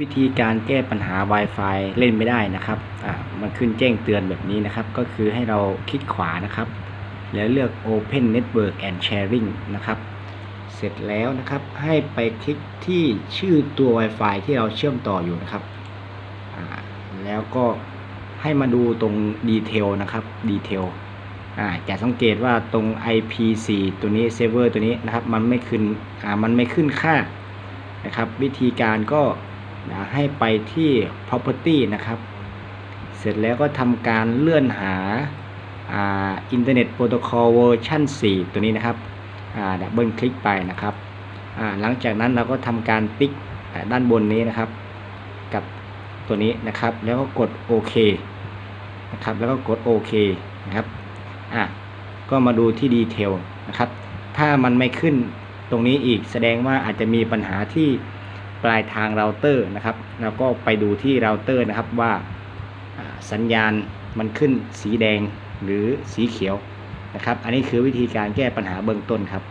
วิธีการแก้ปัญหา Wi-Fi เล่นไม่ได้นะครับอ่ามันขึ้นแจ้งเตือนแบบนี้นะครับ ก็คือให้เราคลิกขวานะครับ แล้วเลือก Open Network and Sharing นะครับ เสร็จแล้วนะครับ ให้ไปคลิกที่ชื่อตัว Wi-Fi ที่เราเชื่อมต่ออยู่นะครับ แล้วก็ให้มาดูตรงดีเทลนะครับดีเทลจะสังเกตว่าตรง IP4 ตัวนี้เซิร์ฟเวอร์ตัวนี้นะครับ มันไม่ขึ้นมันไม่ขึ้นค่านะครับ วิธีการก็ นะให้ไปที่ property นะครับ เสร็จแล้วก็ทำการเลื่อนหาอินเทอร์เน็ตโปรโตคอลเวอร์ชัน4 ตัวนี้นะครับดับเบิลคลิกไปนะครับ หลังจากนั้นเราก็ทำการติ๊กด้านบนนี้นะครับ กับตัวนี้นะครับ แล้วก็กดโอเคนะครับ แล้วก็กดโอเคนะครับ อะ ก็มาดูที่ดีเทลนะครับ ถ้ามันไม่ขึ้นตรงนี้อีกแสดงว่าอาจจะมีปัญหาที่ ปลายทางเราเตอร์นะครับแล้วก็ไปดูที่เราเตอร์นะครับว่าอ่าสัญญาณมันขึ้นสีแดงหรือสีเขียวนะครับ อันนี้คือวิธีการแก้ปัญหาเบื้องต้นครับ